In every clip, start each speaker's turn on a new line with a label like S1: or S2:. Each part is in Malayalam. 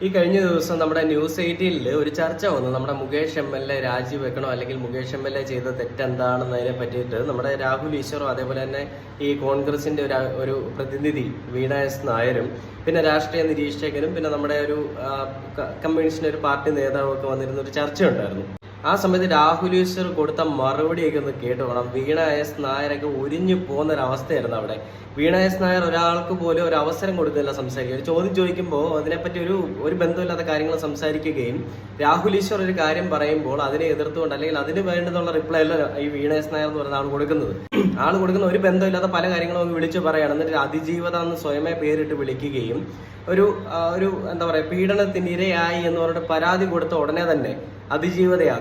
S1: ഈ കഴിഞ്ഞ ദിവസം നമ്മുടെ ന്യൂസ് എയ്റ്റീനിൽ ഒരു ചർച്ച വന്നു. നമ്മുടെ മുകേഷ് എം എൽ എ രാജിവെക്കണോ അല്ലെങ്കിൽ മുകേഷ് എം എൽ എ ചെയ്ത തെറ്റെന്താണെന്നതിനെ പറ്റിയിട്ട് നമ്മുടെ രാഹുൽ ഈശ്വറും അതേപോലെ തന്നെ ഈ കോൺഗ്രസിന്റെ ഒരു ഒരു പ്രതിനിധി വീണ എസ് നായരും പിന്നെ രാഷ്ട്രീയ നിരീക്ഷകനും പിന്നെ നമ്മുടെ ഒരു കമ്മ്യൂണിസ്റ്റിന്റെ ഒരു പാർട്ടി നേതാവൊക്കെ വന്നിരുന്ന ഒരു ചർച്ച ഉണ്ടായിരുന്നു ആ സമയത്ത് രാഹുൽ ഈശ്വർ കൊടുത്ത മറുപടിയൊക്കെ ഒന്ന് കേട്ട് പോകണം വീണ എസ് നായരൊക്കെ ഒരിഞ്ഞു പോകുന്ന ഒരു അവസ്ഥയായിരുന്നു അവിടെ. വീണ എസ് നായർ ഒരാൾക്ക് പോലും ഒരു അവസരം കൊടുക്കുന്നില്ല സംസാരിക്കുക ഒരു ചോദ്യം ചോദിക്കുമ്പോൾ അതിനെപ്പറ്റി ഒരു ഒരു ബന്ധമില്ലാത്ത കാര്യങ്ങൾ സംസാരിക്കുകയും രാഹുൽ ഈശ്വർ ഒരു കാര്യം പറയുമ്പോൾ അതിനെ എതിർത്തുകൊണ്ട് അല്ലെങ്കിൽ അതിന് വേണ്ടതുള്ള റിപ്ലൈ അല്ല ഈ വീണ എസ് നായർ എന്ന് പറയുന്ന ആൾ കൊടുക്കുന്നത്. ആൾ കൊടുക്കുന്ന ഒരു ബന്ധമില്ലാത്ത പല കാര്യങ്ങളും ഒന്ന് വിളിച്ചു പറയുകയാണ് എന്നിട്ട് അതിജീവത എന്ന് സ്വയമേ പേരിട്ട് വിളിക്കുകയും ഒരു ഒരു എന്താ പറയുക പീഡനത്തിന് ഇരയായി എന്ന് പറഞ്ഞിട്ട് പരാതി കൊടുത്ത ഉടനെ തന്നെ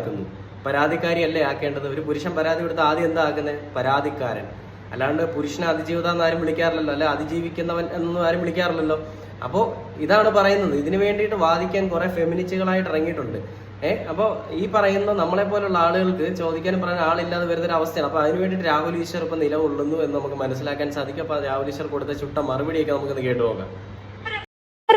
S1: അതിജീവതയാക്കുന്നു പരാതിക്കാരിയല്ലേ ആക്കേണ്ടത്? ഒരു പുരുഷൻ പരാതി കൊടുത്ത ആദ്യം എന്താ ആക്കുന്നത് പരാതിക്കാരൻ. അല്ലാണ്ട് പുരുഷനെ അതിജീവിത എന്ന് ആരും വിളിക്കാറില്ലല്ലോ. അല്ലെ അതിജീവിക്കുന്നവൻ എന്നൊന്നും ആരും വിളിക്കാറില്ലല്ലോ. അപ്പോൾ ഇതാണ് പറയുന്നത്. ഇതിനു വേണ്ടിയിട്ട് വാദിക്കാൻ കുറെ ഫെമിനിസ്റ്റുകളായിട്ട് ഇറങ്ങിയിട്ടുണ്ട്. ഏഹ് അപ്പോൾ ഈ പറയുന്ന നമ്മളെ പോലുള്ള ആളുകൾക്ക് ചോദിക്കാനും പറയാൻ ആളില്ലാതെ വരുന്ന ഒരു അവസ്ഥയാണ്. അപ്പോൾ അതിന് വേണ്ടിയിട്ട് രാഹുൽ ഈശ്വർ ഇപ്പം നിലകൊള്ളുന്നു എന്ന് നമുക്ക് മനസ്സിലാക്കാൻ സാധിക്കും. അപ്പോൾ രാഹുൽ ഈശ്വർ കൊടുത്ത ചുട്ട മറുപടിയൊക്കെ നമുക്കൊന്ന് കേട്ടു നോക്കാം.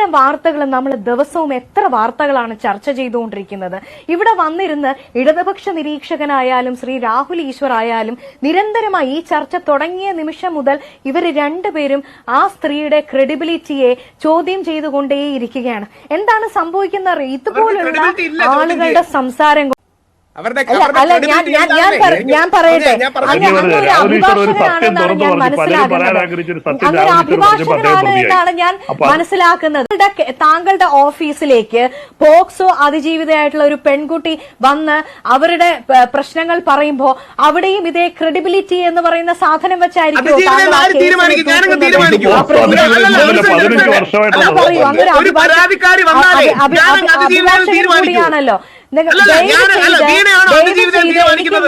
S2: ഇത്തരം വാർത്തകൾ നമ്മൾ ദിവസവും എത്ര വാർത്തകളാണ് ചർച്ച ചെയ്തുകൊണ്ടിരിക്കുന്നത്? ഇവിടെ വന്നിരുന്ന് ഇടതുപക്ഷ നിരീക്ഷകനായാലും ശ്രീ രാഹുൽ ഈശ്വർ ആയാലും നിരന്തരമായി ഈ ചർച്ച തുടങ്ങിയ നിമിഷം മുതൽ ഇവർ രണ്ടുപേരും ആ സ്ത്രീയുടെ ക്രെഡിബിലിറ്റിയെ ചോദ്യം ചെയ്തുകൊണ്ടേയിരിക്കുകയാണ്. എന്താണ് സംഭവിക്കുന്നത് ഇതുപോലുള്ള ആളുകളുടെ സംസാരം
S3: അവരുടെ
S2: ഞാൻ പറയട്ടെ.
S3: ഞാൻ പറഞ്ഞു.
S2: അങ്ങ് അങ്ങ് ഒരു
S4: രാഹുൽ ഒരു സത്യം
S2: അഭിഭാഷകനാണെന്നാണ് ഞാൻ
S4: പറഞ്ഞു. പറയാൻ ആഗ്രഹിച്ച സത്യം
S2: മനസ്സിലാക്കുന്നത് അങ്ങ് ഒരു
S4: രാഹുൽ ഈശ്വർ പറഞ്ഞപ്പോൾ
S2: അഭിഭാഷകനാണ് എന്നാണ് ഞാൻ മനസ്സിലാക്കുന്നത്. താങ്കളുടെ- ഓഫീസിലേക്ക് പോക്സോ അതിജീവിതയായിട്ടുള്ള ഒരു പെൺകുട്ടി വന്ന് അവരുടെ പ്രശ്നങ്ങൾ പറയുമ്പോ അവിടെയും ഇതേ ക്രെഡിബിലിറ്റി എന്ന് പറയുന്ന സാധനം വെച്ചായിരിക്കും പറയൂ, അങ്ങ് ഒരു
S3: ഒരു
S2: അഭിഭാഷകൻ-. കൂടിയാണല്ലോ. നിങ്ങൾ ദയവ്
S3: ഞാൻ-
S2: ചെയ്ത്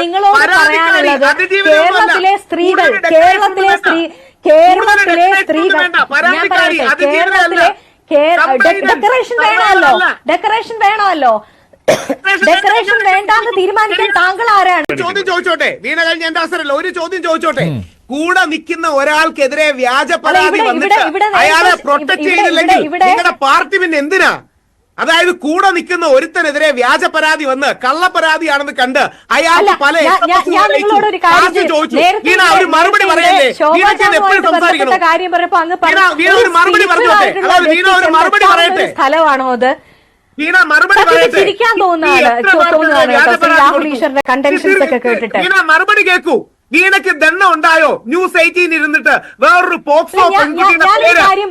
S2: നിങ്ങളോട് പറയാനുള്ളത് കേരളത്തിലെ സ്ത്രീകൾ കേരളത്തിലെ സ്ത്രീ കേരളത്തിലെ സ്ത്രീകൾ. ഞാൻ പറയട്ടെ. കേരളത്തിലെ ഡെക്കറേഷൻ വേണമല്ലോ. ഡെക്കറേഷൻ വേണമല്ലോ. ഡെക്കറേഷൻ വേണ്ടാന്ന് തീരുമാനിക്കാൻ താങ്കൾ ആരാണ്?
S3: ചോദ്യം ചോദിച്ചോട്ടെ. വീണ കഴിഞ്ഞ എന്റെ അവസരമല്ല. ഒരു ചോദ്യം ചോദിച്ചോട്ടെ. കൂടെ നിൽക്കുന്ന ഒരാൾക്കെതിരെ വ്യാജ പരാതി വന്നിട്ട് അയാളെ പ്രൊട്ടക്ട് ചെയ്തില്ലെങ്കിൽ നിങ്ങളുടെ പാർട്ടി പിന്നെ എന്തിനാ? അതായത് കൂടെ നിൽക്കുന്ന ഒരുത്തനെതിരെ വ്യാജ പരാതി വന്ന് കള്ള പരാതിയാണെന്ന് കണ്ട്
S2: അയാൾ
S3: പല
S2: ഒരു.
S3: ചോദിച്ചു വീണ മറുപടി പറയല്ലേ
S2: ശോഭാ
S3: വീണയ്ക്ക് എപ്പോഴും സംസാരിക്കണം? വീണ ഒരു മറുപടി പറഞ്ഞോട്ടെ. അതായത് വീണ ഒരു മറുപടി പറയട്ടെ?
S2: സ്ഥലമാണോ അത്?
S3: വീണ മറുപടി പറയട്ടെ? വ്യാജ പരാതി
S2: ഈശ്വറിന്റെ ഒക്കെ കേട്ടിട്ട്.
S3: വീണ മറുപടി കേൾക്കൂ. വീണയ്ക്ക് ദണ്ണം ഉണ്ടായോ? ന്യൂസ് എയ്റ്റീൻ ഇരുന്നിട്ട് വേറൊരു പോക്സോ പെൺകുട്ടിയുടെ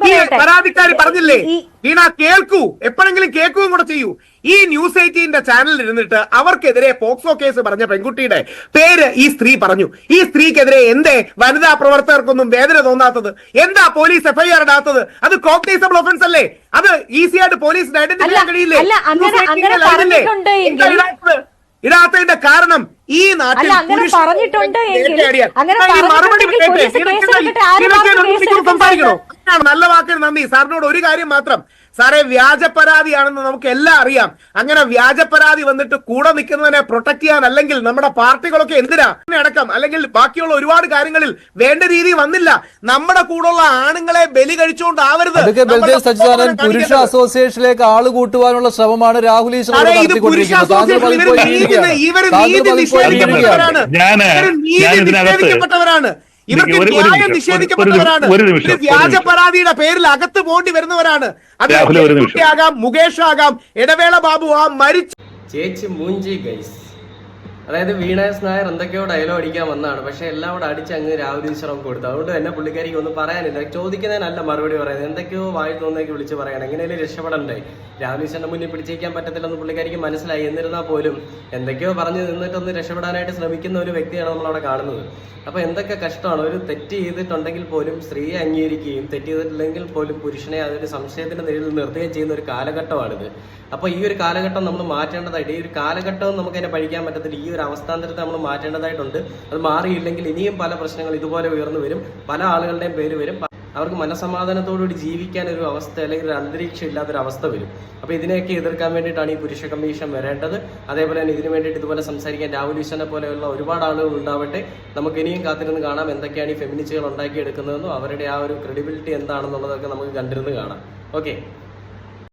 S3: പേര്. പരാതിക്കാരി പറഞ്ഞില്ലേ? വീണ കേൾക്കൂ. എപ്പോഴെങ്കിലും കേൾക്കുകയും കൂടെ ചെയ്യൂ. ഈ ന്യൂസ് എയ്റ്റീന്റെ ചാനലിൽ ഇരുന്നിട്ട് അവർക്കെതിരെ പോക്സോ കേസ് പറഞ്ഞ പെൺകുട്ടിയുടെ പേര് ഈ സ്ത്രീ പറഞ്ഞു. ഈ സ്ത്രീക്കെതിരെ എന്തേ? വനിതാ പ്രവർത്തകർക്കൊന്നും വേദന തോന്നാത്തത്. എന്താ പോലീസ് എഫ്ഐആർ ഇടാത്തത്? അത് കോഗ്നൈസബിൾ ഒഫൻസ് അല്ലേ? അത് ഈസി ആയിട്ട് പോലീസിന് ഐഡന്റിഫൈ ചെയ്യാൻ കഴിയില്ലേ?
S2: അല്ല, അങ്ങനെ-
S3: News 18
S2: അങ്ങനെ
S3: ലെ line ഇല്ലേ?
S2: പറഞ്ഞിട്ടുണ്ട്
S3: എന്താ
S2: എങ്കിൽ-
S3: ഇടാത്തത്? ഇടാത്തതിന്റെ കാരണം ഈ നാട്ടിൽ
S2: പറഞ്ഞിട്ടുണ്ട്
S3: മറുപടി സംസാരിക്കണോ? നല്ല വാക്കിന് നന്ദി. സാറിനോട് ഒരു കാര്യം മാത്രം സാറേ വ്യാജ പരാതിയാണെന്ന് നമുക്ക് എല്ലാം അറിയാം. അങ്ങനെ വ്യാജ പരാതി വന്നിട്ട് കൂടെ നിൽക്കുന്നതിനെ പ്രൊട്ടക്ട് ചെയ്യാൻ അല്ലെങ്കിൽ നമ്മുടെ പാർട്ടികളൊക്കെ എന്തിനാ? അടക്കം. അല്ലെങ്കിൽ ബാക്കിയുള്ള ഒരുപാട് കാര്യങ്ങളിൽ വേണ്ട രീതി വന്നില്ല. നമ്മുടെ കൂടെയുള്ള ആണുങ്ങളെ ബലി കഴിച്ചുകൊണ്ട്
S5: ആവരുത്.
S3: നമ്മുടെ
S5: ബൽദേവ് സച്ചിദാനന്ദൻ പുരുഷ അസോസിയേഷനിലേക്ക് ആൾ കൂട്ടുവാനുള്ള ശ്രമമാണ് രാഹുൽ ഈശ്വർ
S4: ഞാൻ ഇതിനകത്ത്
S3: നിഷേധിക്കപ്പെട്ടവരാണ്. ഇവർക്ക് ന്യായം നിഷേധിക്കപ്പെട്ടവരാണ്. വ്യാജ. പരാതിയുടെ പേരിൽ അകത്ത് പോണ്ടി വരുന്നവരാണ്. അത് ആകാം മുകേഷ് ആകാം ഇടവേള ബാബു ആ മരിച്ചു
S1: ചേച്ചി മൂഞ്ചി ഗൈസ് അതായത് വീണേസ് നായർ എന്തൊക്കെയോ ഡയലോഗ് അടിക്കാൻ വന്നതാണ് പക്ഷെ എല്ലാം കൂടെ അടിച്ച് അങ്ങ് രാഹുൽ ശ്രമം കൊടുത്തു. അതുകൊണ്ട് തന്നെ പുള്ളിക്കാരിക്ക് ഒന്നും പറയാനില്ല. ചോദിക്കുന്നതിനല്ല മറുപടി പറയുന്നത്. എന്തൊക്കെയോ വായി തോന്നിയൊക്കെ വിളിച്ച് പറയണം. എങ്ങനെയും രക്ഷപ്പെടണ്ടേ രാഹുൽ ശ്രമം മുന്നിൽ പിടിച്ചേക്കാൻ പറ്റത്തില്ലെന്ന് പുള്ളിക്കാരിക്ക് മനസ്സിലായി. എന്നിരുന്നാൽ പോലും എന്തൊക്കെയോ പറഞ്ഞ് നിന്നിട്ടൊന്ന് രക്ഷപ്പെടാനായിട്ട് ശ്രമിക്കുന്ന ഒരു വ്യക്തിയാണ് നമ്മളവിടെ കാണുന്നത്. അപ്പൊ എന്തൊക്കെ കഷ്ടമാണ്. ഒരു തെറ്റ് ചെയ്തിട്ടുണ്ടെങ്കിൽ പോലും സ്ത്രീയെ അംഗീകരിക്കുകയും തെറ്റ് ചെയ്തിട്ടില്ലെങ്കിൽ പോലും പുരുഷനെ അതൊരു സംശയത്തിന്റെ നിഴലിൽ നിർത്തുകയും ചെയ്യുന്ന ഒരു കാലഘട്ടമാണിത്. അപ്പൊ ഈ ഒരു കാലഘട്ടം നമ്മൾ മാറ്റേണ്ടതായിട്ട് ഈ ഒരു കാലഘട്ടവും നമുക്ക് അതിനെ പഠിക്കാൻ പറ്റത്തില്ല. ഈ ഒരു അവസ്ഥാന്തരത്തെ നമ്മൾ മാറ്റേണ്ടതായിട്ടുണ്ട്. അത് മാറിയില്ലെങ്കിൽ ഇനിയും പല പ്രശ്നങ്ങൾ ഇതുപോലെ ഉയർന്നു വരും. പല ആളുകളുടെയും പേര് വരും. അവർക്ക് മനസമാധാനത്തോടുകൂടി ജീവിക്കാൻ ഒരു അവസ്ഥ അല്ലെങ്കിൽ ഒരു അന്തരീക്ഷം ഇല്ലാത്തൊരു അവസ്ഥ വരും. അപ്പൊ ഇതിനെയൊക്കെ എതിർക്കാൻ വേണ്ടിയിട്ടാണ് ഈ പുരുഷ കമ്മീഷൻ വരേണ്ടത്. അതേപോലെ തന്നെ ഇതിനു വേണ്ടിയിട്ട് ഇതുപോലെ സംസാരിക്കാൻ രാഹുൽ ഈശ്വനെ പോലെയുള്ള ഒരുപാട് ആളുകൾ ഉണ്ടാവട്ടെ. നമുക്ക് ഇനിയും കാത്തിരുന്ന് കാണാം എന്തൊക്കെയാണ് ഈ ഫെമിനിസ്റ്റുകൾ ഉണ്ടാക്കിയെടുക്കുന്നതെന്നും അവരുടെ ആ ഒരു ക്രെഡിബിലിറ്റി എന്താണെന്നുള്ളതൊക്കെ നമുക്ക് കണ്ടിരുന്ന് കാണാം. ഓക്കെ